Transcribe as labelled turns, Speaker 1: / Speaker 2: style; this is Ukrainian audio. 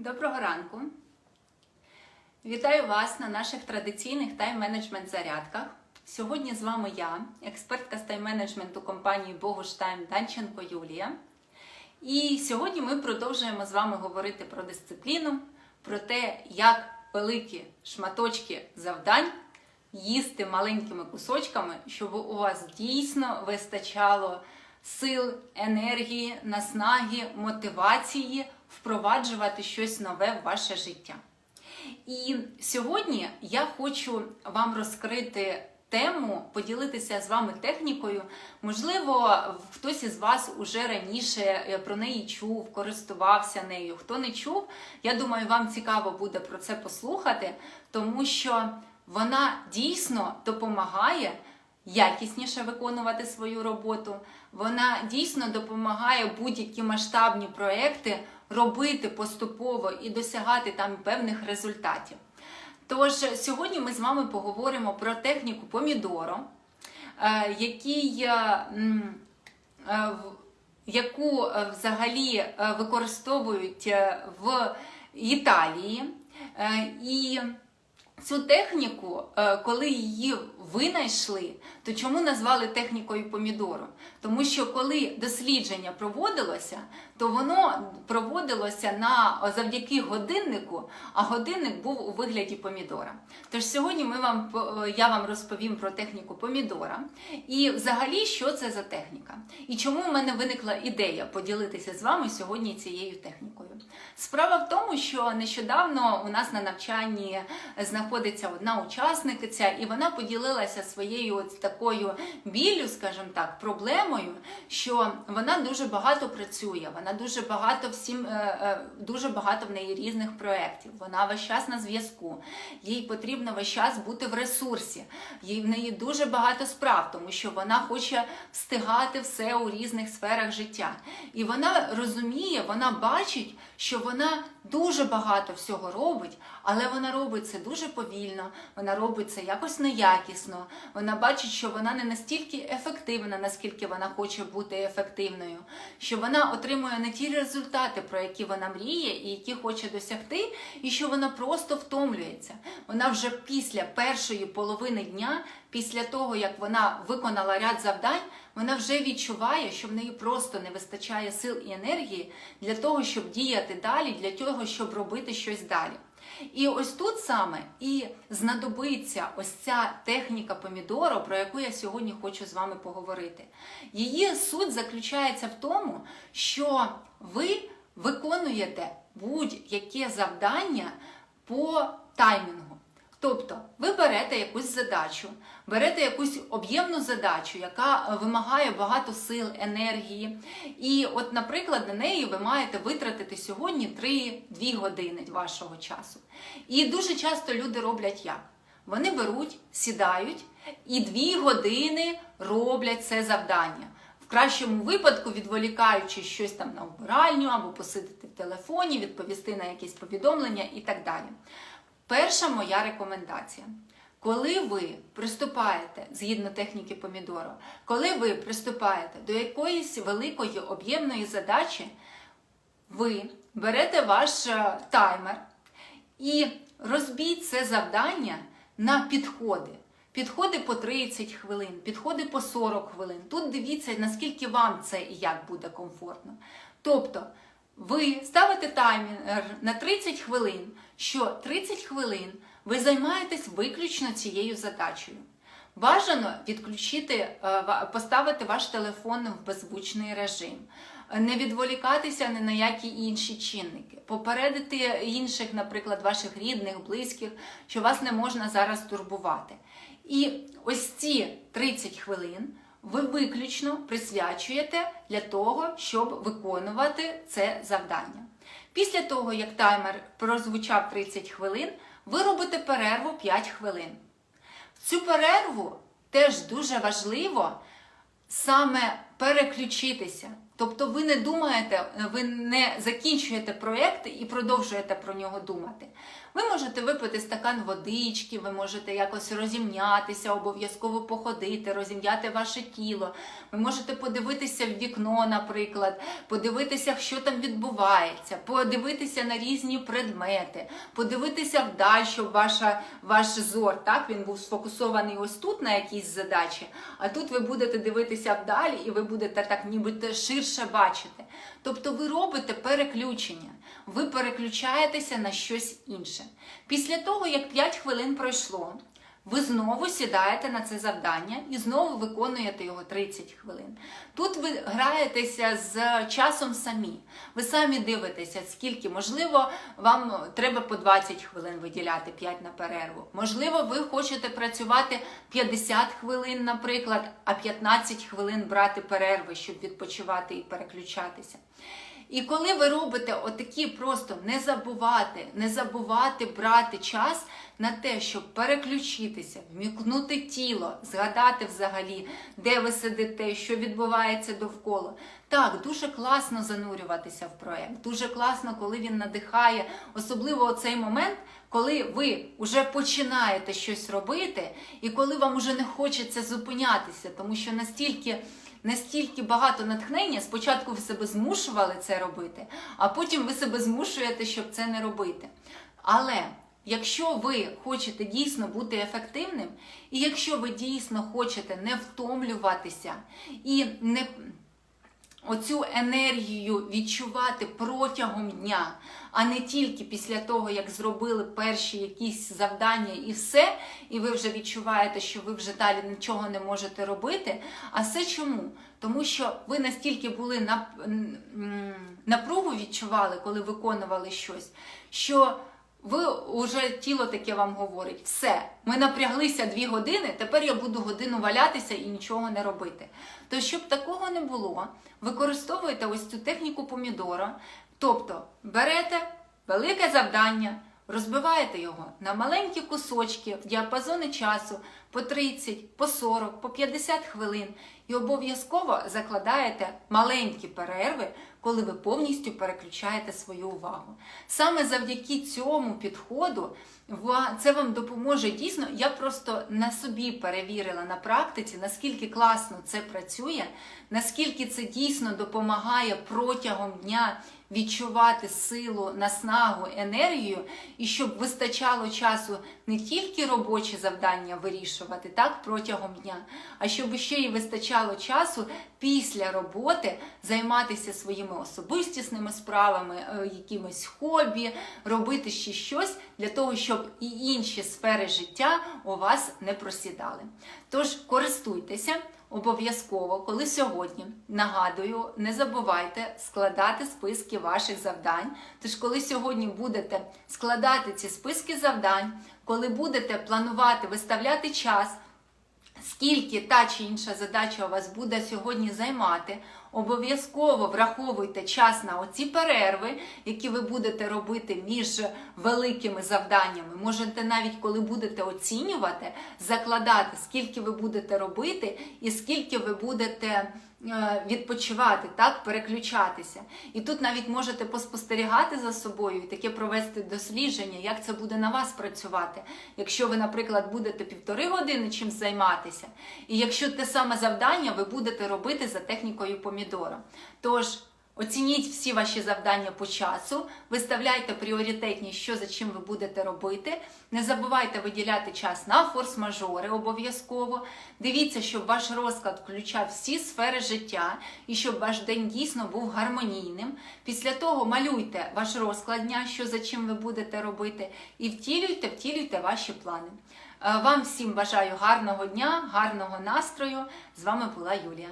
Speaker 1: Доброго ранку! Вітаю вас на наших традиційних тайм-менеджмент зарядках. Сьогодні з вами я, експертка з тайм-менеджменту компанії Богуш Тайм Данченко Юлія. І сьогодні ми продовжуємо з вами говорити про дисципліну, про те, як великі шматочки завдань їсти маленькими кусочками, щоб у вас дійсно вистачало сил, енергії, наснаги, мотивації впроваджувати щось нове в ваше життя. І сьогодні я хочу вам розкрити тему, поділитися з вами технікою. Можливо, хтось із вас уже раніше про неї чув, користувався нею. Хто не чув, я думаю, вам цікаво буде про це послухати, тому що вона дійсно допомагає якісніше виконувати свою роботу. Вона дійсно допомагає будь-які масштабні проекти робити поступово і досягати там певних результатів. Тож сьогодні ми з вами поговоримо про техніку помідоро, е, який, е, е, яку взагалі використовують в Італії. І Цю техніку, е, коли її винайшли, то чому назвали технікою помідору? Тому що коли дослідження проводилося, то воно проводилося на завдяки годиннику, а годинник був у вигляді помідора. Тож сьогодні ми вам по- я вам розповім про техніку помідора і взагалі, що це за техніка, і чому в мене виникла ідея поділитися з вами сьогодні цією технікою. Справа в тому, що нещодавно у нас на навчанні знаходиться одна учасниця, і вона поділилася своєю от такою біллю, скажімо так, проблемою, що вона дуже багато працює, вона дуже багато всім, е, е, дуже багато в неї різних проєктів. Вона весь час на зв'язку. Їй потрібно весь час бути в ресурсі. Їй в неї дуже багато справ, тому що вона хоче встигати все у різних сферах життя. І вона розуміє, вона бачить, що вона дуже багато всього робить, але вона робить це дуже повільно, вона робить це якось неякісно. Вона бачить, що вона не настільки ефективна, наскільки вона хоче бути ефективною, що вона отримує не ті результати, про які вона мріє і які хоче досягти, і що вона просто втомлюється. Вона вже після першої половини дня, після того як вона виконала ряд завдань, вона вже відчуває, що в неї просто не вистачає сил і енергії для того, щоб діяти далі, для того, щоб робити щось далі. І ось тут саме і знадобиться ось ця техніка помідору, про яку я сьогодні хочу з вами поговорити. Її суть заключається в тому, що ви виконуєте будь-яке завдання по таймінгу. Тобто ви берете якусь задачу, берете якусь об'ємну задачу, яка вимагає багато сил, енергії. І, от, наприклад, на неї ви маєте витратити сьогодні 3-2 години вашого часу. І дуже часто люди роблять як? Вони беруть, сідають і 2 години роблять це завдання. В кращому випадку, відволікаючи щось там на вбиральню або посидити в телефоні, відповісти на якісь повідомлення і так далі. Перша моя рекомендація. Коли ви приступаєте згідно техніки помідоро, коли ви приступаєте до якоїсь великої об'ємної задачі, ви берете ваш е, таймер і розбіть це завдання на підходи. Підходи по 30 хвилин, підходи по 40 хвилин. Тут дивіться, наскільки вам це і як буде комфортно. Тобто, ви ставите таймер на 30 хвилин, що 30 хвилин ви займаєтесь виключно цією задачею. Бажано відключити, е, поставити ваш телефон в беззвучний режим, не відволікатися ні на які інші чинники, попередити інших, наприклад, ваших рідних, близьких, що вас не можна зараз турбувати. І ось ці 30 хвилин ви виключно присвячуєте для того, щоб виконувати це завдання. Після того, як таймер прозвучав 30 хвилин, ви робите перерву 5 хвилин. В цю перерву теж дуже важливо саме переключитися. Тобто ви не думаєте, ви не закінчуєте проєкт і продовжуєте про нього думати. Ви можете випити стакан водички, ви можете якось розімнятися, обов'язково походити, розім'яти ваше тіло. Ви можете подивитися в вікно, наприклад, подивитися, що там відбувається, подивитися на різні предмети, подивитися вдаль, щоб ваша, ваш зор так, він був сфокусований ось тут на якійсь задачі, а тут ви будете дивитися вдалі і ви будете так ніби ширше бачити. Тобто ви робите переключення, ви переключаєтеся на щось інше. Після того, як 5 хвилин пройшло, ви знову сідаєте на це завдання і знову виконуєте його 30 хвилин. Тут ви граєтеся з часом самі. Ви самі дивитеся, скільки, можливо, вам треба по 20 хвилин виділяти 5 на перерву. Можливо, ви хочете працювати 50 хвилин, наприклад, а 15 хвилин брати перерви, щоб відпочивати і переключатися. І коли ви робите отакі просто не забувати, не забувати брати час на те, щоб переключитися, вмікнути тіло, згадати взагалі, де ви сидите, що відбувається довкола. Так, дуже класно занурюватися в проєкт, дуже класно, коли він надихає, особливо оцей момент, коли ви вже починаєте щось робити, і коли вам вже не хочеться зупинятися, тому що настільки настільки багато натхнення, спочатку ви себе змушували це робити, а потім ви себе змушуєте, щоб це не робити. Але якщо ви хочете дійсно бути ефективним, і якщо ви дійсно хочете не втомлюватися і не оцю енергію відчувати протягом дня, а не тільки після того, як зробили перші якісь завдання і все, і ви вже відчуваєте, що ви вже далі нічого не можете робити. А все чому? Тому що ви настільки були на напругу відчували, коли виконували щось, що ви вже тіло таке вам говорить, все, ми напряглися дві години, тепер я буду годину валятися і нічого не робити. То щоб такого не було, використовуєте ось цю техніку помідора, тобто берете велике завдання, розбиваєте його на маленькі кусочки в діапазони часу по 30, по 40, по 50 хвилин і обов'язково закладаєте маленькі перерви, коли ви повністю переключаєте свою увагу. Саме завдяки цьому підходу це вам допоможе дійсно. Я просто на собі перевірила на практиці, наскільки класно це працює, наскільки це дійсно допомагає протягом дня відчувати силу, наснагу, енергію, і щоб вистачало часу не тільки робочі завдання вирішувати так протягом дня, а щоб ще й вистачало часу після роботи займатися своїми особистісними справами, е, якимось хобі, робити ще щось для того, щоб і інші сфери життя у вас не просідали. Тож користуйтеся. Обов'язково, коли сьогодні нагадую, не забувайте складати списки ваших завдань. Тож, коли сьогодні будете складати ці списки завдань, коли будете планувати виставляти час, скільки та чи інша задача у вас буде сьогодні займати, обов'язково враховуйте час на оці перерви, які ви будете робити між великими завданнями. Можете навіть, коли будете оцінювати, закладати, скільки ви будете робити і скільки ви будете. Е, відпочивати, так, переключатися. І тут навіть можете поспостерігати за собою і таке провести дослідження, як це буде на вас працювати. Якщо ви, наприклад, будете півтори години чим займатися, і якщо те саме завдання ви будете робити за технікою помідора. Тож, Оцініть всі ваші завдання по часу, виставляйте пріоритетні, що за чим ви будете робити. Не забувайте виділяти час на форс-мажори обов'язково. Дивіться, щоб ваш розклад включав всі сфери життя і щоб ваш день дійсно був гармонійним. Після того малюйте ваш розклад дня, що за чим ви будете робити, і втілюйте, втілюйте ваші плани. Е, вам всім бажаю гарного дня, гарного настрою. З вами була Юлія.